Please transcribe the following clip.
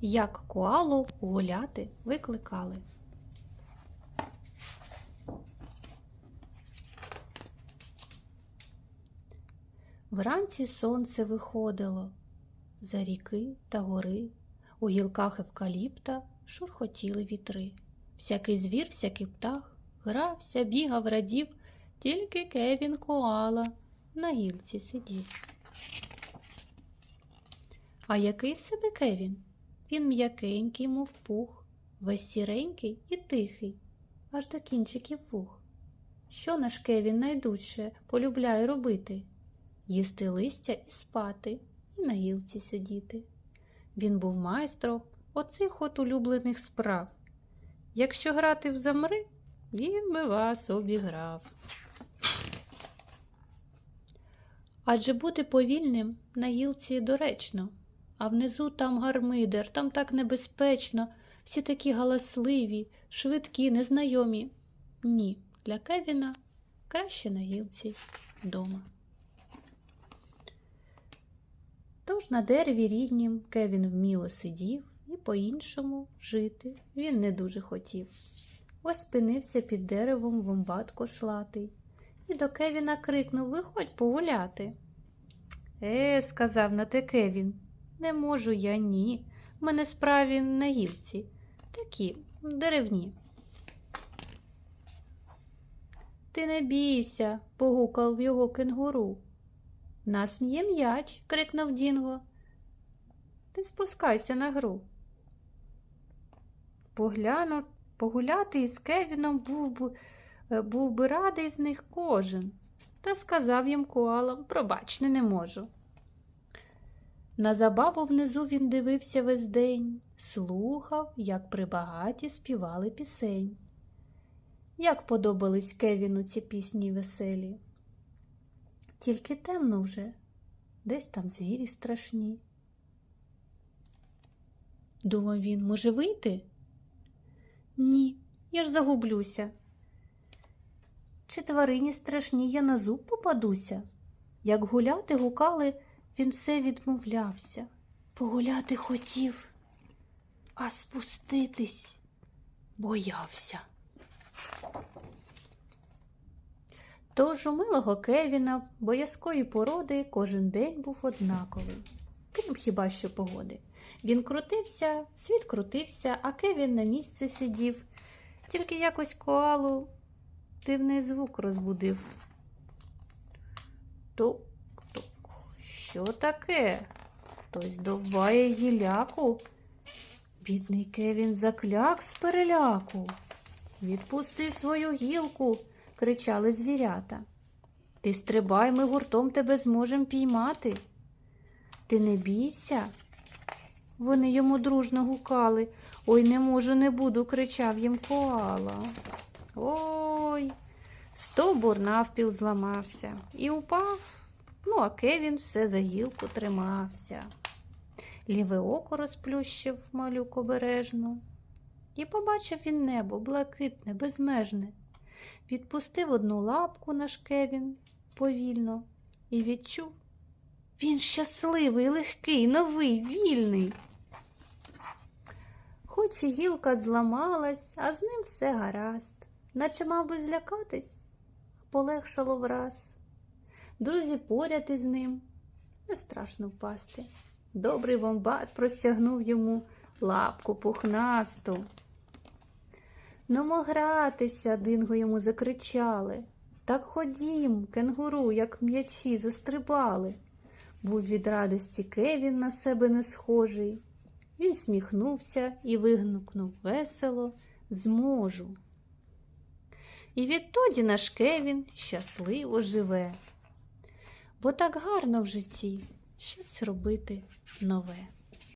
як коалу гуляти викликали. Вранці сонце виходило за ріки та гори, у гілках евкаліпта шурхотіли вітри. Всякий звір, всякий птах грався, бігав, радів, тільки Кевін коала на гілці сидів. А який себе Кевін? Він м'якенький, мов пух, весь сіренький і тихий, аж до кінчиків вух. Що наш Кевін найдужче полюбляє робити? Їсти листя і спати, і на гілці сидіти. Він був майстром оцих от улюблених справ. Якщо грати в замри, він би вас обіграв. Адже бути повільним на гілці доречно, а внизу там гармидер, там так небезпечно, всі такі галасливі, швидкі, незнайомі. Ні, для Кевіна краще на гілці вдома. Тож на дереві ріднім Кевін вміло сидів і по-іншому жити він не дуже хотів. Ось спинився під деревом вомбат кошлатий і до Кевіна крикнув Виходь погуляти. Е, сказав на те Кевін, не можу я ні. Мене справі на гілці. Такі деревні. Ти не бійся, погукав його кенгуру. Нас м'є м'яч, крикнув Дінго. Ти спускайся на гру. Погляну, погуляти із Кевіном був би, е, був би радий з них кожен, та сказав їм коалам, пробачте, не можу. На забаву внизу він дивився весь день, слухав, як прибагаті співали пісень. Як подобались Кевіну ці пісні веселі. Тільки темно вже, десь там звірі страшні. Думав він, може вийти? Ні, я ж загублюся. Чи тварині страшні, я на зуб попадуся? Як гуляти гукали, він все відмовлявся. Погуляти хотів, а спуститись боявся. Тож у милого Кевіна боязкої породи кожен день був однаковий, крім хіба що погоди. Він крутився, світ крутився, а Кевін на місці сидів, тільки якось коалу дивний звук розбудив. Тук-тук, що таке? Хтось довбає гіляку. Бідний Кевін закляк з переляку. Відпусти свою гілку кричали звірята. Ти стрибай, ми гуртом тебе зможем піймати. Ти не бійся. Вони йому дружно гукали. Ой, не можу, не буду, кричав їм коала. Ой, стовбур навпіл зламався і упав. Ну, а Кевін все за гілку тримався. Ліве око розплющив малюк обережно. І побачив він небо блакитне, безмежне. Відпустив одну лапку наш Кевін повільно і відчув. Він щасливий, легкий, новий, вільний. Хоч і гілка зламалась, а з ним все гаразд, наче мав би злякатись, полегшало враз. Друзі поряд із ним не страшно впасти. Добрий вомбат простягнув йому лапку пухнасту. Нумо гратися, динго йому закричали. Так ходім, кенгуру, як м'ячі, застрибали. Був від радості Кевін на себе не схожий. Він сміхнувся і вигнукнув весело зможу. І відтоді наш Кевін щасливо живе, бо так гарно в житті щось робити нове.